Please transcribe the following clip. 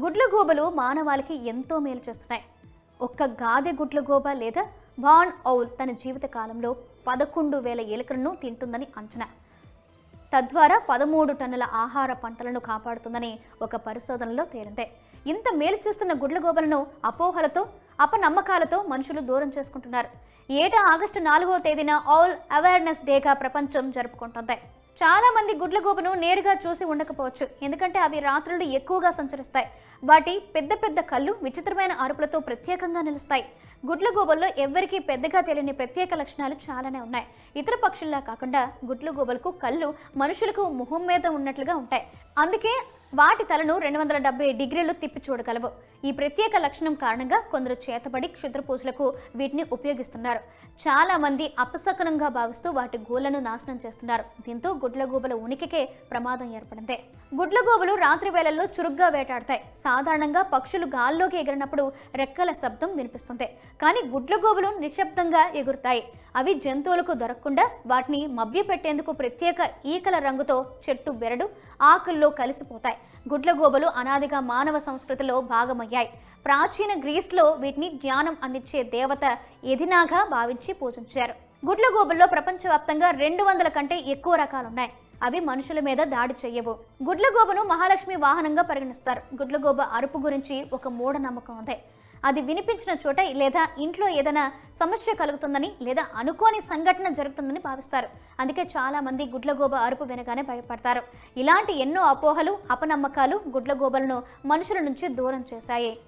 గుడ్లగూబలు మానవాళికి ఎంతో మేలు చేస్తున్నాయి. ఒక్క గాదె గుడ్ల గోబ లేదా బాన్ ఔల్ తన జీవిత కాలంలో పదకొండు వేల ఎలుకలను తింటుందని అంచనా. తద్వారా పదమూడు టన్నుల ఆహార పంటలను కాపాడుతుందని ఒక పరిశోధనలో తేలిందే. ఇంత మేలు చేస్తున్న గుడ్లగోబలను అపోహలతో అపనమ్మకాలతో మనుషులు దూరం చేసుకుంటున్నారు. ఏటా ఆగస్టు నాలుగవ తేదీన ఆల్ అవేర్నెస్ డేగా ప్రపంచం జరుపుకుంటుంది. చాలా మంది గుడ్లగూబను నేరుగా చూసి ఉండకపోవచ్చు. ఎందుకంటే అవి రాత్రులు ఎక్కువగా సంచరిస్తాయి. వాటి పెద్ద పెద్ద కళ్ళు విచిత్రమైన అరుపులతో ప్రత్యేకంగా నిలుస్తాయి. గుడ్లగూబల్లో ఎవ్వరికీ పెద్దగా తెలియని ప్రత్యేక లక్షణాలు చాలానే ఉన్నాయి. ఇతర పక్షుల్లా కాకుండా గుడ్లగూబలకు కళ్ళు మనుషులకు ముఖం మీద ఉన్నట్లుగా ఉంటాయి. అందుకే వాటి తలను రెండు వందల డెబ్బై డిగ్రీలు తిప్పి చూడగలవు. ఈ ప్రత్యేక లక్షణం కారణంగా కొందరు చేతబడి క్షుద్రపూజలకు వీటిని ఉపయోగిస్తున్నారు. చాలా మంది అపశకనంగా భావిస్తూ వాటి గూళ్ళను నాశనం చేస్తున్నారు. దీంతో గుడ్లగూబల ఉనికికే ప్రమాదం ఏర్పడింది. గుడ్లగూబలు రాత్రి వేళల్లో చురుగ్గా వేటాడతాయి. సాధారణంగా పక్షులు గాల్లోకి ఎగిరినప్పుడు రెక్కల శబ్దం వినిపిస్తుంది. కానీ గుడ్లగూబలు నిశ్శబ్దంగా ఎగురుతాయి. అవి జంతువులకు దొరకకుండా వాటిని మభ్యపెట్టేందుకు ప్రత్యేక ఈకల రంగుతో చెట్టు బెరడు ఆకుల్లో కలిసిపోతాయి. గుడ్లగూబలు అనాదిగా మానవ సంస్కృతిలో భాగమయ్యాయి. ప్రాచీన గ్రీస్లో వీటిని జ్ఞానం అందించే దేవత ఎదినాగా భావించి పూజించారు. గుడ్లగూబల్లో ప్రపంచవ్యాప్తంగా రెండు వందల కంటే ఎక్కువ రకాలున్నాయి. అవి మనుషుల మీద దాడి చేయవు. గుడ్లగోబను మహాలక్ష్మి వాహనంగా పరిగణిస్తారు. గుడ్లగోబ అరుపు గురించి ఒక మూఢనమ్మకం ఉంది. అది వినిపించిన చోట లేదా ఇంట్లో ఏదైనా సమస్య కలుగుతుందని లేదా అనుకోని సంఘటన జరుగుతుందని భావిస్తారు. అందుకే చాలా మంది గుడ్లగోబ అరుపు వినగానే భయపడతారు. ఇలాంటి ఎన్నో అపోహలు అపనమ్మకాలు గుడ్లగోబలను మనుషుల నుంచి దూరం చేశాయి.